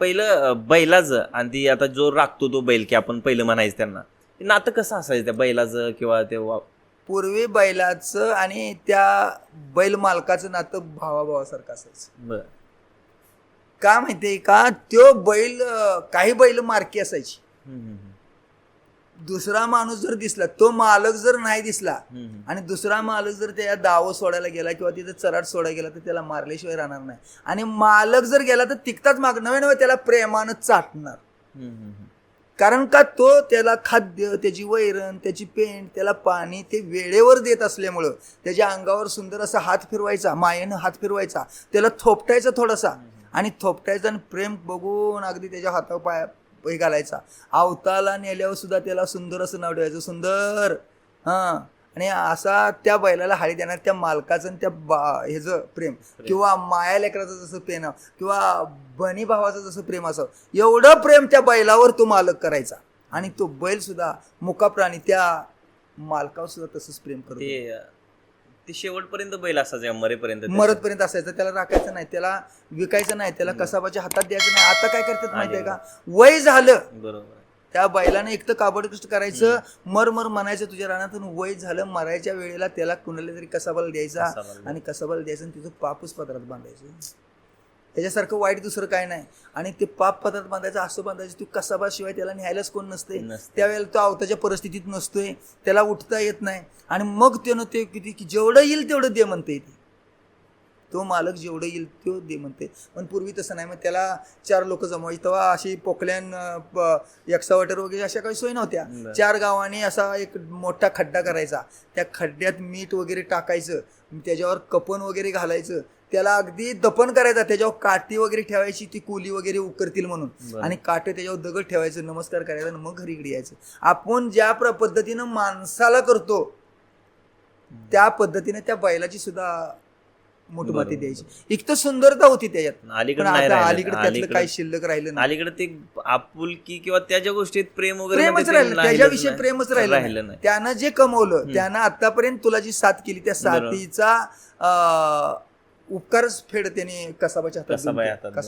पहिलं बैलाचं आणि ती आता जो राखतो तो बैल की आपण पहिलं म्हणायचं त्यांना. ते नातं कसं असायचं त्या बैलाचं किंवा ते वा- पूर्वी बैलाचं आणि त्या बैल मालकाचं नातं भावाभावासारखं असायचं. बर. का माहितीये का? त्यो बैल काही बैल मार्की असायची. हम्म, हम्म, दुसरा माणूस जर दिसला तो मालक जर नाही दिसला. आणि दुसरा मालक जर त्या दावं सोडायला गेला किंवा तिथं चराट सोडायला गेला तर त्याला मारल्याशिवाय राहणार नाही आणि मालक जर गेला तर तिकताच माग नवे नवे त्याला प्रेमानं चाटणार. कारण का तो त्याला खाद्य त्याची वैरण त्याची पेंट त्याला पाणी ते वेळेवर देत असल्यामुळं त्याच्या अंगावर सुंदर असा हात फिरवायचा मायेनं हात फिरवायचा त्याला थोपटायचा थोडासा आणि थोपटायचा आणि प्रेम बघून अगदी त्याच्या हातावर पाया हे घालायचा. अवताला नेल्यावर सुद्धा त्याला सुंदर असं नाव ठेवायचं. सुंदर. हां. आणि असा त्या बैलाला हाळी देणार त्या मालकाचं आणि त्या बा ह्याचं प्रेम. किंवा माया लेकराचं जसं प्रेम किंवा बनी भावाचं जसं प्रेम असावं एवढं प्रेम त्या बैलावर तो मालक करायचा. आणि तो बैल सुद्धा मुका प्राणी त्या मालकावर सुद्धा तसंच प्रेम करतो. ते शेवटपर्यंत बैल असायचा मरेपर्यंत. मरतपर्यंत असायचं त्याला राखायचं नाही त्याला विकायचं नाही त्याला कसाबाच्या हातात द्यायचं नाही. आता काय करतात माहितीये का? वय झालं. बरोबर त्या बैलाने एक तर काबडकष्ट करायचं मर मर म्हणायचं तुझ्या रानातून. वय झालं मरायच्या वेळेला त्याला कुणाला तरी कसाबाला द्यायचा आणि कसाबाला द्यायचं आणि तिचं पापच पदरात बांधायचं. त्याच्यासारखं वाईट दुसरं काय नाही. आणि ते पाप पदरात बांधायचं असं बांधायचं तू कसाबाशिवाय त्याला न्यायलाच कोण नसते. त्यावेळेला तो अवताच्या परिस्थितीत नसतोय त्याला उठता येत नाही. आणि मग त्यानं ते किती की जेवढं येईल तेवढं दे म्हणते ते. तो मालक जेवढं येईल तो दे म्हणते. पण पूर्वी तसं नाही मग त्याला चार लोक जमवायचे. तेव्हा अशी पोकल्यान एक्सावटर वगैरे अशा काही सोयी नव्हत्या. चार गावांनी असा एक मोठा खड्डा करायचा. त्या खड्ड्यात मीठ वगैरे टाकायचं. त्याच्यावर कपन वगैरे घालायचं. त्याला अगदी दफन करायचा त्याच्यावर काठी वगैरे ठेवायची ती कुली वगैरे उकरतील म्हणून. आणि काटे त्याच्यावर दगड ठेवायचं नमस्कार करायचा आणि मग घरी इकडे यायचं आपण ज्या प्र- पद्धतीनं माणसाला करतो त्या पद्धतीने त्या बैलाची सुद्धा मोठमाती. द्यायची एक तर सुंदरता होती त्याच्यात अलीकडे. अलीकडे त्यातलं काही शिल्लक राहिलं नाही अलीकडे ते आपुलकी किंवा त्या ज्या गोष्टीत प्रेम वगैरे प्रेमच मध्ये ते राहिलं त्याच्याविषयी. प्रेमच राहिलं राहिलं नाही. त्यानं जे कमवलं त्यानं आतापर्यंत तुला जी साथ केली त्या. साथीचा उपकारच फेड त्याने कसाबाच्या हातात कसाबाई हातात.